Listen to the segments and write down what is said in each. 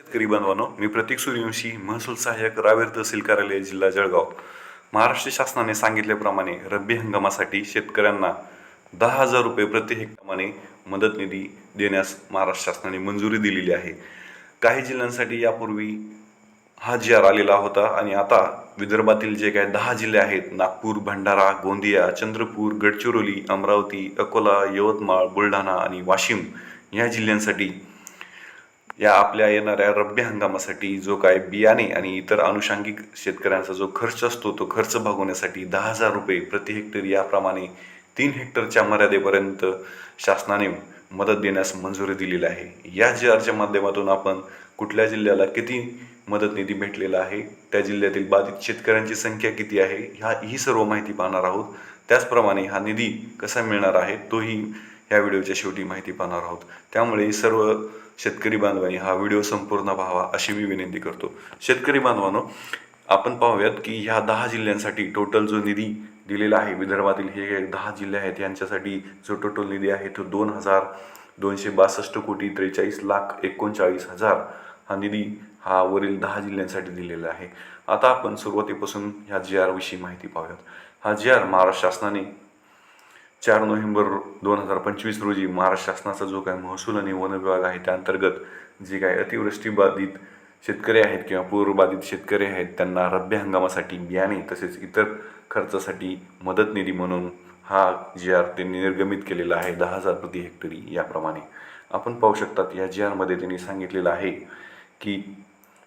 शेतकरी बांधवांनो मी प्रतीक सूर्यवंशी महसूल सहाय्यक रावेर तहसील कार्यालय जिल्हा जळगाव. महाराष्ट्र शासनाने सांगितल्याप्रमाणे रब्बी हंगामासाठी शेतकऱ्यांना दहा हजार रुपये प्रति हेक्टरमाने मदत निधी देण्यास महाराष्ट्र शासनाने मंजुरी दिलेली आहे. काही जिल्ह्यांसाठी यापूर्वी हा जी आर आलेला होता आणि आता विदर्भातील जे काही दहा जिल्हे आहेत नागपूर भंडारा गोंदिया चंद्रपूर गडचिरोली अमरावती अकोला यवतमाळ बुलढाणा आणि वाशिम या जिल्ह्यांसाठी या आपल्या येणाऱ्या रब्बी हंगामासाठी जो काय बियाणे आणि इतर अनुषांगिक शेतकऱ्यांचा जो खर्च असतो तो खर्च भागवण्यासाठी दहा हजार रुपये प्रति हेक्टर याप्रमाणे तीन हेक्टरच्या मर्यादेपर्यंत शासनाने मदत देण्यास मंजुरी दिलेली आहे. या जी आरच्या माध्यमातून आपण कुठल्या जिल्ह्याला किती मदत निधी भेटलेला आहे त्या जिल्ह्यातील बाधित शेतकऱ्यांची संख्या किती आहे ह्या ही सर्व माहिती पाहणार आहोत. त्याचप्रमाणे हा निधी कसा मिळणार आहे तोही ह्या व्हिडिओच्या शेवटी माहिती पाहणार आहोत. त्यामुळे सर्व शेतकरी बांधवांनी हा व्हिडिओ संपूर्ण पाहावा अशी मी विनंती करतो. शेतकरी बांधवांनो आपण पाहूयात की ह्या दहा जिल्ह्यांसाठी टोटल जो निधी दिलेला आहे विदर्भातील हे दहा जिल्हे आहेत यांच्यासाठी जो टोटल निधी आहे तो दोन हजार दोनशे बासष्ट कोटी त्रेचाळीस लाख एकोणचाळीस हजार हा निधी हा वरील दहा जिल्ह्यांसाठी दिलेला आहे. आता आपण सुरुवातीपासून ह्या जी आरविषयी माहिती पाहूयात. हा जी आर महाराष्ट्र शासनाने चार नोव्हेंबर दोन हजार पंचवीस रोजी महाराष्ट्र शासनाचा जो काय महसूल आणि वन विभाग आहे त्या अंतर्गत जे काय अतिवृष्टीबाधित शेतकरी आहेत किंवा पूरबाधित शेतकरी आहेत त्यांना रब्बी हंगामासाठी बियाणे तसेच इतर खर्चासाठी मदत निधी म्हणून हा जी आर त्यांनी निर्गमित केलेला आहे दहा हजार प्रति हेक्टरी याप्रमाणे. आपण पाहू शकतात या जी आरमध्ये त्यांनी सांगितलेलं आहे की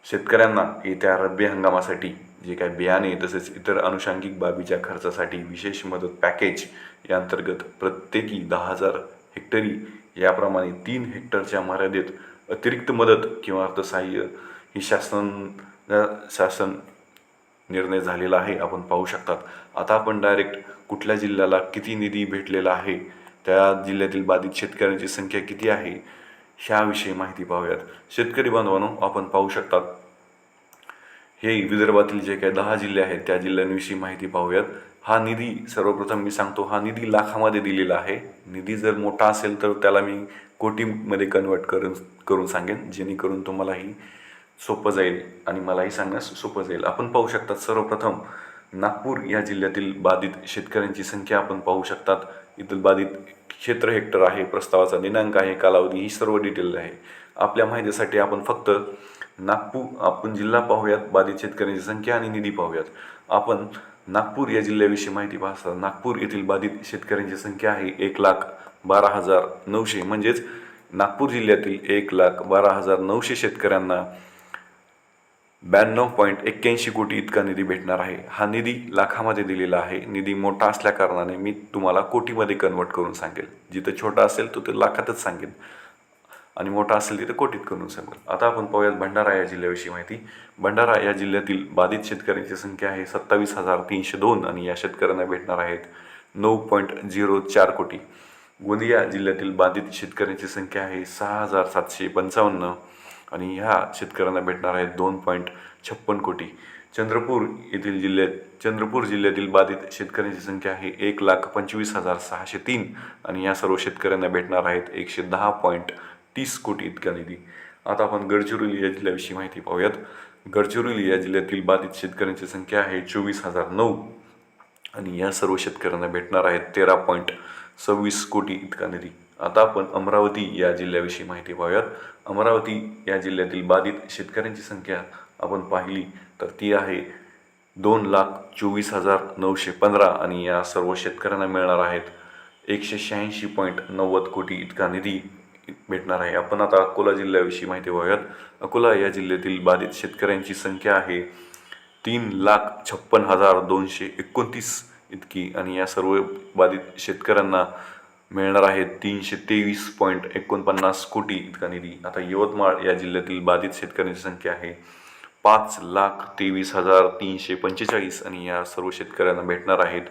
शेतकऱ्यांना येत्या रब्बी हंगामासाठी जे काय बियाणे तसेच इतर अनुषंगिक बाबीच्या खर्चासाठी विशेष मदत पॅकेज या अंतर्गत प्रत्येकी दहा हजार हेक्टरी याप्रमाणे तीन हेक्टरच्या मर्यादेत अतिरिक्त मदत किंवा अर्थसहाय्य ही शासन शासन निर्णय झालेला आहे आपण पाहू शकतात. आता आपण डायरेक्ट कुठल्या जिल्ह्याला किती निधी भेटलेला आहे त्या जिल्ह्यातील बाधित शेतकऱ्यांची संख्या किती आहे ह्याविषयी माहिती पाहूयात. शेतकरी बांधवांनो आपण पाहू शकतात हे विदर्भातील जे काही दहा जिल्हे आहेत त्या जिल्ह्यांविषयी माहिती पाहूयात. हा निधी सर्वप्रथम मी सांगतो हा निधी लाखामध्ये दिलेला आहे. निधी जर मोठा असेल तर त्याला मी कोटीमध्ये कन्वर्ट करून करून सांगेन जेणेकरून तुम्हालाही सोपं जाईल आणि मलाही सांगण्यास सोपं जाईल. आपण पाहू शकतात सर्वप्रथम नागपूर या जिल्ह्यातील बाधित शेतकऱ्यांची संख्या आपण पाहू शकतात. इथं बाधित क्षेत्र हेक्टर आहे प्रस्तावाचा दिनांक आहे कालावधी ही सर्व डिटेल आहे. आपल्या माहितीसाठी आपण फक्त नागपूर आपण जिल्हा पाहूयात बाधित शेतकऱ्यांची संख्या आणि निधी पाहूयात. आपण नागपूर या जिल्ह्याविषयी माहिती पाहता नागपूर येथील बाधित शेतकऱ्यांची संख्या आहे एक लाख बारा हजार नऊशे. म्हणजेच नागपूर जिल्ह्यातील एक लाख बारा हजार नऊशे शेतकऱ्यांना ब्याण्णव पॉईंट एक्क्याऐंशी कोटी इतका निधी भेटणार आहे. हा निधी लाखामध्ये दिलेला आहे. निधी मोठा असल्या कारणाने मी तुम्हाला कोटीमध्ये कन्वर्ट करून सांगेल. जिथं छोटा असेल तो ते लाखातच सांगेन आणि मोठा असेल तिथे कोटीत करून सांगू. आता आपण पाहूयात भंडारा या जिल्ह्याविषयी माहिती. भंडारा या जिल्ह्यातील बाधित शेतकऱ्यांची संख्या आहे सत्तावीस हजार तीनशे दोन आणि या शेतकऱ्यांना भेटणार आहेत नऊ पॉईंट झिरो चार कोटी. गोंदिया जिल्ह्यातील बाधित शेतकऱ्यांची संख्या आहे सहा हजार सातशे पंचावन्न आणि ह्या शेतकऱ्यांना भेटणार आहेत दोन पॉईंट छप्पन कोटी. चंद्रपूर येथील जिल्ह्यात चंद्रपूर जिल्ह्यातील बाधित शेतकऱ्यांची संख्या आहे एक लाख पंचवीस हजार सहाशे तीन आणि या सर्व शेतकऱ्यांना भेटणार आहेत एकशे दहा पॉईंट तीस कोटी इतका निधी. आता आपण गडचिरोली या जिल्ह्याविषयी माहिती पाहूयात. गडचिरोली या जिल्ह्यातील बाधित शेतकऱ्यांची संख्या आहे चोवीस हजार नऊ. आणि या सर्व शेतकऱ्यांना भेटणार आहेत तेरा पॉईंट सव्वीस कोटी इतका निधी. आता आपण अमरावती या जिल्ह्याविषयी माहिती पाहूयात. अमरावती या जिल्ह्यातील बाधित शेतकऱ्यांची संख्या आपण पाहिली तर ती आहे दोन लाख चोवीस हजार नऊशे पंधरा. आणि या सर्व शेतकऱ्यांना मिळणार आहेत एकशे शहाऐंशी पॉईंट नव्वद कोटी इतका निधी. भेटणार आहे. आपण आता अकोला जिल्ह्याविषयी माहिती पाहूयात अकोला या जिल्ह्यातील बाधित शेतकऱ्यांची संख्या आहे तीन लाख छप्पन हजार दोनशे एकोणतीस इतकी आणि या सर्व बाधित शेतकऱ्यांना मिळणार आहे तीनशे तेवीस पॉईंट एकोणपन्नास कोटी इतका निधी. आता यवतमाळ या जिल्ह्यातील बाधित शेतकऱ्यांची संख्या आहे पाच लाख तेवीस हजार तीनशे पंचेचाळीस आणि या सर्व शेतकऱ्यांना भेटणार आहेत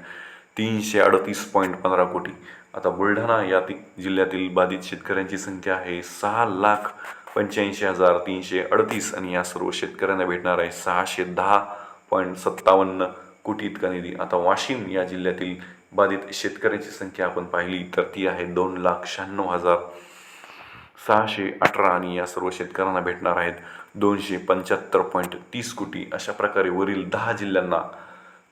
तीनशे अडतीस पॉईंट पंधरा कोटी. आता बुलढाणा या ति जिल्ह्यातील बाधित शेतकऱ्यांची संख्या आहे सहा लाख पंच्याऐंशी हजार तीनशे अडतीस आणि या सर्व शेतकऱ्यांना भेटणार आहे सहाशे दहा पॉईंट सत्तावन्न कोटी इतका निधी. आता वाशिम या जिल्ह्यातील बाधित शेतकऱ्यांची संख्या आपण पाहिली तर ती आहे दोन लाख शहाण्णव हजार सहाशे अठरा आणि या सर्व शेतकऱ्यांना भेटणार आहेत दोनशे पंच्याहत्तर पॉईंट तीस कोटी. अशा प्रकारे वरील दहा जिल्ह्यांना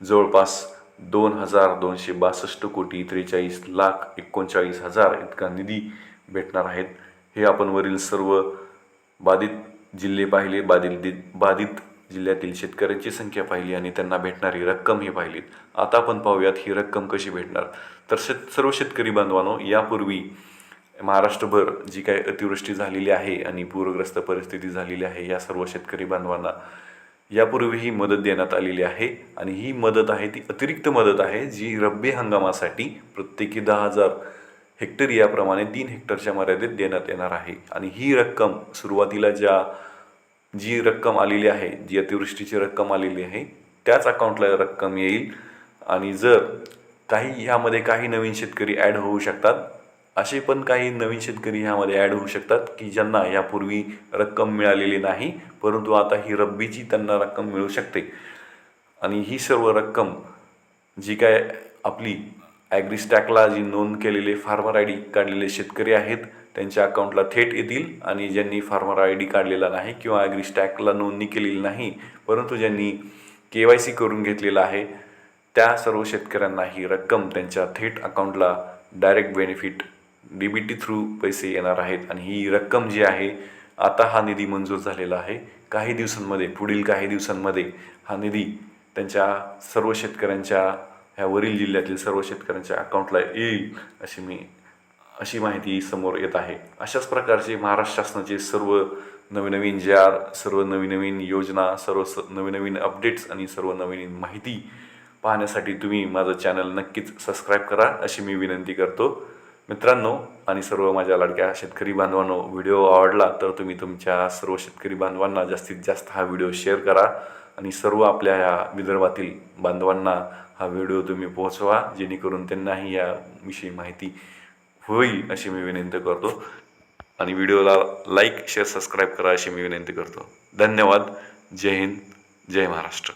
जवळपास दोन हजार दोनशे बासष्ट कोटी त्रेचाळीस लाख एकोणचाळीस हजार इतका निधी भेटणार आहेत. हे आपण वरील सर्व बाधित जिल्हे पाहिले बाधित दि बाधित जिल्ह्यातील शेतकऱ्यांची संख्या पाहिली आणि त्यांना भेटणारी रक्कम ही पाहिलीत आता आपण पाहूयात ही रक्कम कशी भेटणार. तर शेत सर्व शेतकरी बांधवांनो यापूर्वी महाराष्ट्रभर जी काही अतिवृष्टी झालेली आहे आणि पूरग्रस्त परिस्थिती झालेली आहे या सर्व शेतकरी बांधवांना यापूर्वी ही मदत देण्यात आलेली आहे आणि ही मदत आहे ती अतिरिक्त मदत आहे जी रब्बी हंगामासाठी प्रत्येकी दहा हजार हेक्टर याप्रमाणे तीन हेक्टरच्या मर्यादेत देण्यात येणार आहे. आणि ही रक्कम सुरुवातीला ज्या जी रक्कम आलेली आहे जी अतिवृष्टीची रक्कम आलेली आहे त्याच अकाउंटला रक्कम येईल. आणि जर काही ह्यामध्ये काही नवीन शेतकरी ॲड होऊ शकतात असे पण काही नवीन शेतकरी ह्यामध्ये ॲड होऊ शकतात की ज्यांना यापूर्वी रक्कम मिळालेली नाही परंतु आता ही रब्बीची त्यांना रक्कम मिळू शकते. आणि ही सर्व रक्कम जी काय आपली ॲग्रिस्टॅकला जी नोंद केलेले फार्मर आय डी काढलेले शेतकरी आहेत त्यांच्या अकाउंटला थेट येतील आणि ज्यांनी फार्मर आय डी काढलेला नाही किंवा ॲग्रिस्टॅकला नोंदणी केलेली नाही परंतु ज्यांनी के वाय सी करून घेतलेला आहे त्या सर्व शेतकऱ्यांना ही रक्कम त्यांच्या थेट अकाउंटला direct benefit D B T through पैसे येणार आहेत आणि ही रक्कम जी आहे आता हा निधी मंजूर झालेला आहे. काही दिवसांमध्ये पुढील काही दिवसांमध्ये हा निधी त्यांच्या सर्व शेतकऱ्यांच्या ह्या वरील जिल्ह्यातील सर्व शेतकऱ्यांच्या अकाउंटला येईल अशी मी अशी माहिती समोर येत आहे. अशाच प्रकारचे महाराष्ट्र शासनाचे सर्व नवीन नवीन जे आर सर्व नवीन नवीन योजना सर्व स नवीन नवीन अपडेट्स आणि सर्व नवीन माहिती पाहण्यासाठी तुम्ही माझं चॅनल नक्कीच सबस्क्राईब करा अशी मी विनंती करतो. मित्रांनो आणि सर्व माझ्या लाडक्या शेतकरी बांधवांनो व्हिडिओ आवडला तर तुम्ही तुमच्या सर्व शेतकरी बांधवांना जास्तीत जास्त हा व्हिडिओ शेअर करा आणि सर्व आपल्या या विदर्भातील बांधवांना हा व्हिडिओ तुम्ही पोहोचवा जेणेकरून त्यांनाही याविषयी माहिती होईल अशी मी विनंती करतो. आणि व्हिडिओला लाईक शेअर सबस्क्राईब करा अशी मी विनंती करतो. धन्यवाद. जय हिंद. जय महाराष्ट्र.